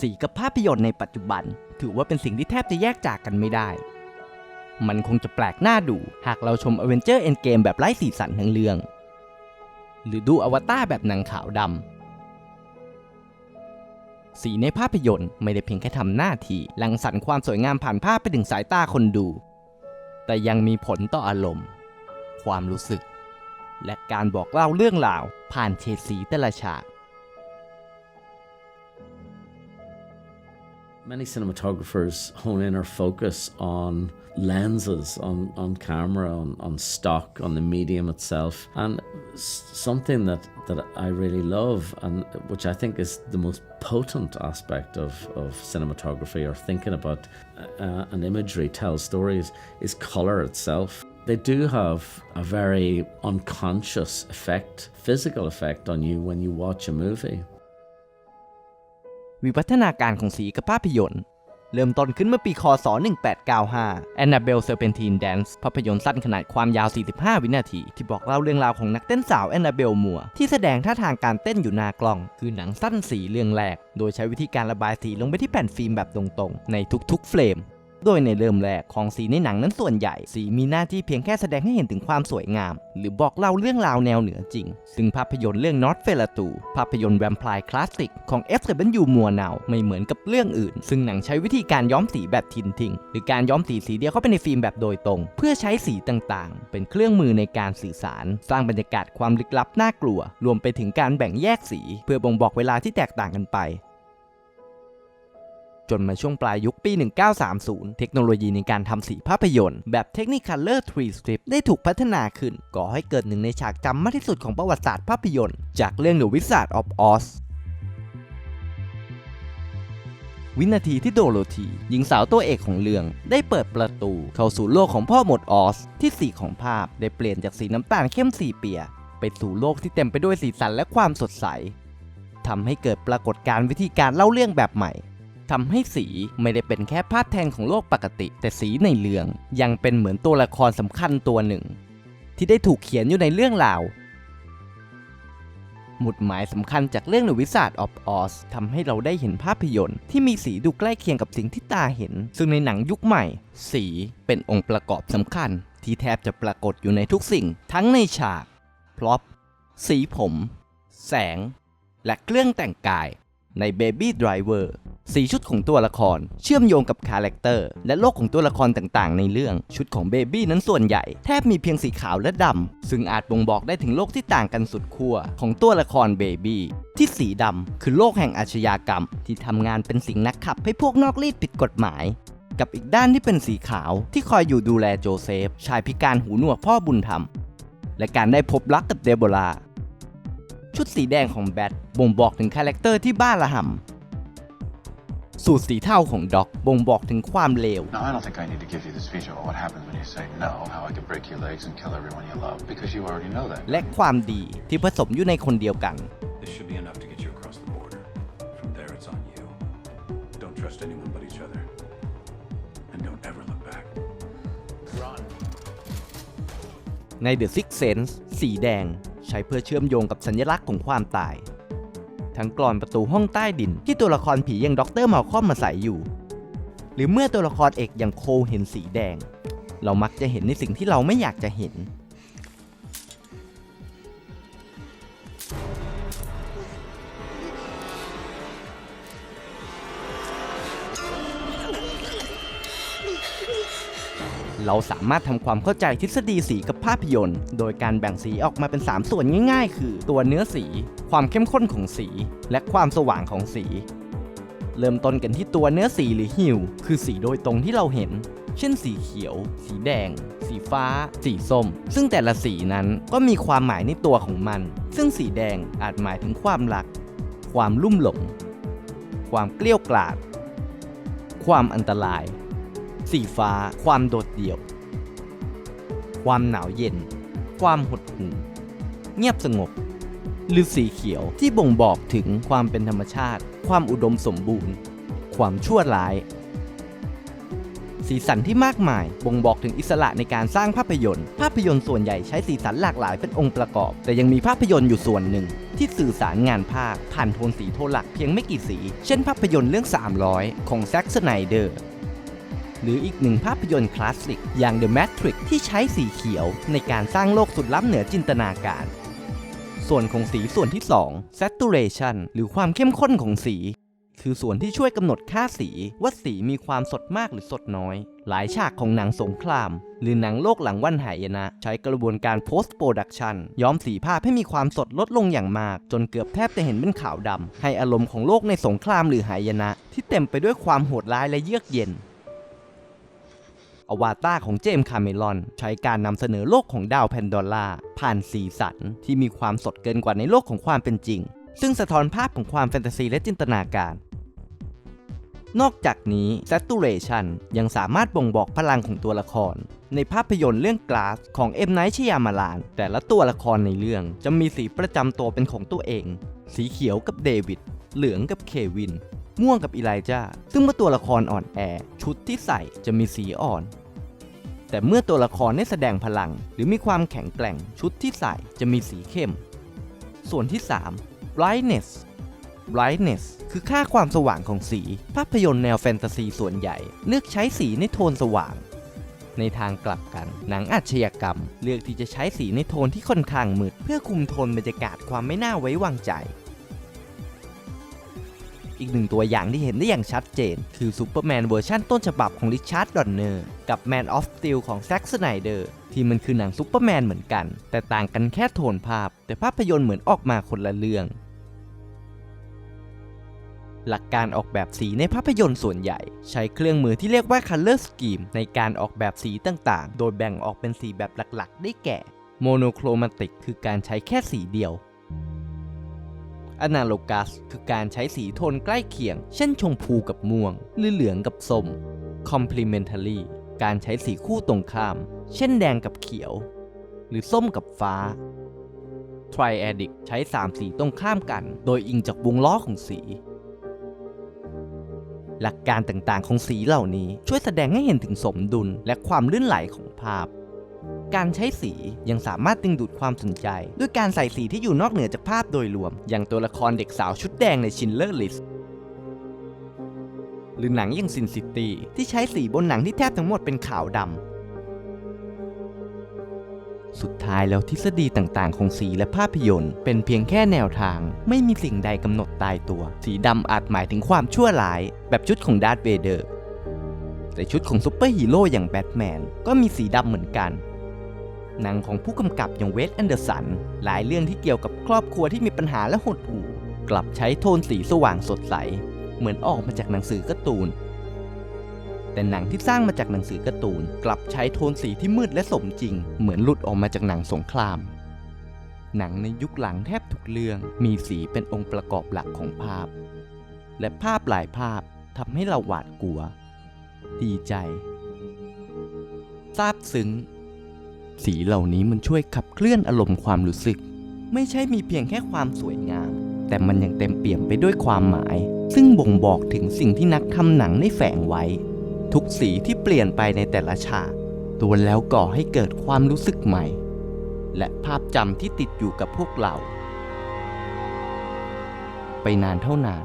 สีกับภาพยนตร์ในปัจจุบัน ถือว่าเป็นสิ่งที่แทบจะแยกจากกันไม่ได้ มันคงจะแปลกหน้าดู หากเราชม a v e n g e r Endgame แบบไร้สีสันทั้งเรื่อง หรือดูอวตารแบบหนังขาวดำ สีในภาพยนตร์ไม่ได้เพียงแค่ทำหน้าที่ลังสรรค์ความสวยงามผ่านภาพไปถึงสายตาคนดู แต่ยังมีผลต่ออารมณ์ ความรู้สึก และการบอกเล่าเรื่องราวผ่านเฉดสีแต่ละฉาก Many cinematographers hone in or focus on lenses, on, on camera, on, on stock, on the medium itself. And something that, that I really love, and which I think is the most potent aspect of, of cinematography or thinking about uh, an imagery tells stories, is color itself. They do have a very unconscious effect, physical effect on you when you watch a movie. วิวัฒนาการของสีกับภาพยนตร์ เริ่มต้นขึ้นเมื่อปีคศ 1895 Annabelle Serpentine Dance ภาพยนตร์สั้นขนาดความยาว 45 วินาที ที่บอกเล่าเรื่องราวของนักเต้นสาว Annabelle Moore ที่แสดงท่าทางการเต้นอยู่หน้ากล้อง คือหนังสั้นสีเรื่องแรก โดยใช้วิธีการระบายสีลงไปที่แผ่นฟิล์มแบบตรงๆ ในทุกๆ เฟรม โดยในเริ่มแรกของสีในหนังนั้นส่วนใหญ่สีมีหน้าที่เพียงแค่แสดงให้เห็นถึงความสวยงาม หรือบอกเล่าเรื่องราวแนวเหนือจริง ซึ่งภาพยนตร์เรื่อง Not f e l a t u ภาพยนตร์แวมไพร์คลาสสิกของ F.W. m u r n a u ไม่เหมือนกับเรื่องอื่น ซึ่งหนังใช้วิธีการย้อมสีแบบทินทิงหรือการย้อมสีสีเดียวเข้าไปในฟิล์มแบบโดยตรง เพื่อใช้สีต่างๆ เป็นเครื่องมือในการสื่อสาร สร้างบรรยากาศความลึกลับน่ากลัว รวมไปถึงการแบ่งแยกสี เพื่อบ่งบอกเวลาที่แตกต่างกันไป จนมาช่วงปลายยุคปี 1930 เทคโนโลยีในการทำสีภาพยนตร์ แบบ Technicolor 3 Strip ได้ถูกพัฒนาขึ้น ก่อให้เกิดหนึ่งในฉากจำมากที่สุดของประวัติศาสตร์ภาพยนตร์ จากเรื่อง The Wizard of Oz วินาทีที่โดโรธีหญิงสาวตัวเอกของเรื่อง ได้เปิดประตู เข้าสู่โลกของพ่อหมดออส ที่สีของภาพได้เปลี่ยนจากสีน้ำตาลเข้มสีเปีย ไปสู่โลกที่เต็มไปด้วยสีสันและความสดใสทำให้เกิดปรากฏการณ์วิธีการเล่าเรื่องแบบใหม่ ทำให้สีไม่ได้เป็นแค่ภาพแทนของโลกปกติ แต่สีในเรื่องยังเป็นเหมือนตัวละครสำคัญตัวหนึ่ง ที่ได้ถูกเขียนอยู่ในเรื่องราวหมุดหมายสำคัญจากเรื่อง The Wizard of Oz ทำให้เราได้เห็นภาพยนตร์ ที่มีสีดูใกล้เคียงกับสิ่งที่ตาเห็น ซึ่งในหนังยุคใหม่ สีเป็นองค์ประกอบสำคัญ ที่แทบจะปรากฏอยู่ในทุกสิ่ง ทั้งในฉาก พล็อป สีผม แสง และเครื่องแต่งกายใน Baby Driver สีชุดของตัวละคร เชื่อมโยงกับคาแรคเตอร์และโลกของตัวละครต่างๆ ในเรื่อง ชุดของเบบี้นั้นส่วนใหญ่ แทบมีเพียงสีขาวและดำ ซึ่งอาจบ่งบอกได้ถึงโลกที่ต่างกันสุดขั้วของตัวละครเบบี้ที่สีดำคือโลกแห่งอาชญากรรม ที่ทำงานเป็นสิ่งนักขับให้พวกนอกรีดผิดกฎหมาย กับอีกด้านที่เป็นสีขาวที่คอยอยู่ดูแลโจเซฟ ชายพิการหูหนวกพ่อบุญธรรม และการได้พบรักกับเดโบราชุดสีแดงของแบทบ่งบอกถึงคาแรคเตอร์ที่บ้าระห่ำ สูตรสีเทาของด็อกบ่งบอกถึงความเลว Now, I don't think I need to give you the speech about what happens when you say no, how I could break your legs and kill everyone you love, because you already know that. และความดีที่ผสมอยู่ในคนเดียวกัน This should be enough to get you across the border. From there, it's on you. Don't trust anyone but each other. And don't ever look back. ใน The Six Sense สีแดง ใช้เพื่อเชื่อมโยงกับสัญลักษณ์ของความตาย ทั้งกรอนประตูห้องใต้ดิน ที่ตัวละครผีอย่างด็อกเตอร์มาคอมมาใส่อยู่ หรือเมื่อตัวละครเอกอย่างโคเห็นสีแดง เรามักจะเห็นในสิ่งที่เราไม่อยากจะเห็น เราสามารถทำความเข้าใจทฤษฎีสีกับภาพยนตร์ โดยการแบ่งสีออกมาเป็น 3 ส่วนง่ายๆ คือ ตัวเนื้อสี ความเข้มข้นของสี และความสว่างของสี เริ่มต้นกันที่ตัวเนื้อสีหรือฮิวคือสีโดยตรงที่เราเห็น เช่น สีเขียว สีแดง สีฟ้า สีส้ม ซึ่งแต่ละสีนั้นก็มีความหมายในตัวของมัน ซึ่งสีแดงอาจหมายถึงความรัก ความลุ่มหลง ความเกลี้ยวกล่อมความอันตราย สีฟ้า ความโดดเดี่ยว ความหนาวเย็น ความหดหู่เงียบสงบ หรือสีเขียวที่บ่งบอกถึงความเป็นธรรมชาติ ความอุดมสมบูรณ์ ความชั่วร้าย สีสันที่มากมายบ่งบอกถึงอิสระในการสร้างภาพยนตร์ ภาพยนตร์ส่วนใหญ่ใช้สีสันหลากหลายเป็นองค์ประกอบ แต่ยังมีภาพยนตร์อยู่ส่วนหนึ่ง ที่สื่อสารงานภาคผ่านโทนสีโทนหลักเพียงไม่กี่สี เช่นภาพยนตร์เรื่อง 300 ของแซ็กสไนเดอร์ หรืออีกหนึ่งภาพยนตร์คลาสสิก อย่าง The Matrix ที่ใช้สีเขียวในการสร้างโลกสุดล้ำเหนือจินตนาการ ส่วนของสีส่วนที่ 2 saturation หรือความเข้มข้นของสี คือส่วนที่ช่วยกำหนดค่าสีว่าสีมีความสดมากหรือสดน้อย หลายฉากของหนังสงคราม หรือหนังโลกหลังวันหายนะ ใช้กระบวนการ post production ย้อมสีภาพให้มีความสดลดลงอย่างมาก จนเกือบแทบจะเห็นเป็นขาวดำให้อารมณ์ของโลกในสงครามหรือหายนะ ที่เต็มไปด้วยความโหดร้ายและเยือกเย็น อวาตารของเจมส์คาเมรอน ใช้การนำเสนอโลกของดาวแพนดอร่าผ่านสีสันที่มีความสดเกินกว่าในโลกของความเป็นจริง ซึ่งสะท้อนภาพของความแฟนตาซีและจินตนาการ นอกจากนี้ Saturation ยังสามารถบ่งบอกพลังของตัวละคร ในภาพยนตร์เรื่อง Glass ของเอ็มไนท์ชยามาลาน แต่ละตัวละครในเรื่องจะมีสีประจำตัวเป็นของตัวเอง สีเขียวกับเดวิดเหลืองกับเควิน ม่วงกับอีไลจาซึ่งเมื่อตัวละครอ่อนแอ ชุดที่ใส่จะมีสีอ่อน แต่เมื่อตัวละครได้แสดงพลัง หรือมีความแข็งแกร่งชุดที่ใส่จะมีสีเข้ม ส่วนที่ 3 brightness brightness คือค่าความสว่างของสี ภาพยนตร์แนวแฟนตาซีส่วนใหญ่ เลือกใช้สีในโทนสว่าง ในทางกลับกัน หนังอาชญากรรม เลือกที่จะใช้สีในโทนที่ค่อนข้างมืด เพื่อคุมโทนบรรยากาศความไม่น่าไว้วางใจ อีกหนึ่งตัวอย่างที่เห็นได้อย่างชัดเจน คือซูเปอร์แมนเวอร์ชั่นต้นฉบับของริชาร์ดดอนเนอร์กับ Man of Steel ของแซ็กสไนเดอร์ที่มันคือหนังซูเปอร์แมนเหมือนกัน แต่ต่างกันแค่โทนภาพ แต่ภาพยนตร์เหมือนออกมาคนละเรื่อง หลักการออกแบบสีในภาพยนตร์ส่วนใหญ่ ใช้เครื่องมือที่เรียกว่า Color Scheme ในการออกแบบสีต่างๆ โดยแบ่งออกเป็นสีแบบหลักๆ ได้แก่ Monochromatic คือการใช้แค่สีเดียว Analogous คือการใช้สีโทนใกล้เคียง เช่นชมพูกับม่วง หรือเหลืองกับส้ม Complementary การใช้สีคู่ตรงข้าม เช่นแดงกับเขียว หรือส้มกับฟ้า Triadic ใช้ 3 สีตรงข้ามกัน โดยอิงจากวงล้อของสี หลักการต่างๆของสีเหล่านี้ช่วยแสดงให้เห็นถึงสมดุลและความลื่นไหลของภาพ การใช้สียังสามารถดึงดูดความสนใจ ด้วยการใส่สีที่อยู่นอกเหนือจากภาพโดยรวม อย่างตัวละครเด็กสาวชุดแดงในชินเลอร์ลิสหรือหนังอย่างซินซิตี้ที่ใช้สีบนหนังที่แทบทั้งหมดเป็นขาวดำ สุดท้ายแล้วทฤษฎีต่างๆ ของสีและภาพยนตร์ เป็นเพียงแค่แนวทาง ไม่มีสิ่งใดกำหนดตายตัว สีดำอาจหมายถึงความชั่วร้าย แบบชุดของดาร์ธเวเดอร์ แต่ชุดของซุปเปอร์ฮีโร่อย่างแบทแมนก็มีสีดำเหมือนกัน หนังของผู้กำกับอย่างเวสแอนเดอร์สัน หลายเรื่องที่เกี่ยวกับครอบครัวที่มีปัญหาและหดหู่ กลับใช้โทนสีสว่างสดใส เหมือนออกมาจากหนังสือการ์ตูน แต่หนังที่สร้างมาจากหนังสือการ์ตูน กลับใช้โทนสีที่มืดและสมจริง เหมือนหลุดออกมาจากหนังสงคราม หนังในยุคหลังแทบทุกเรื่องมีสีเป็นองค์ประกอบหลักของภาพ และภาพหลายภาพทำให้เราหวาดกลัว ดีใจซาบซึ้ง สีเหล่านี้มันช่วยขับเคลื่อนอารมณ์ความรู้สึก ไม่ใช่มีเพียงแค่ความสวยงาม แต่มันยังเต็มเปี่ยมไปด้วยความหมาย ซึ่งบ่งบอกถึงสิ่งที่นักทำหนังได้แฝงไว้ ทุกสีที่เปลี่ยนไปในแต่ละฉากตัวแล้วก่อให้เกิดความรู้สึกใหม่ และภาพจำที่ติดอยู่กับพวกเรา ไปนานเท่านาน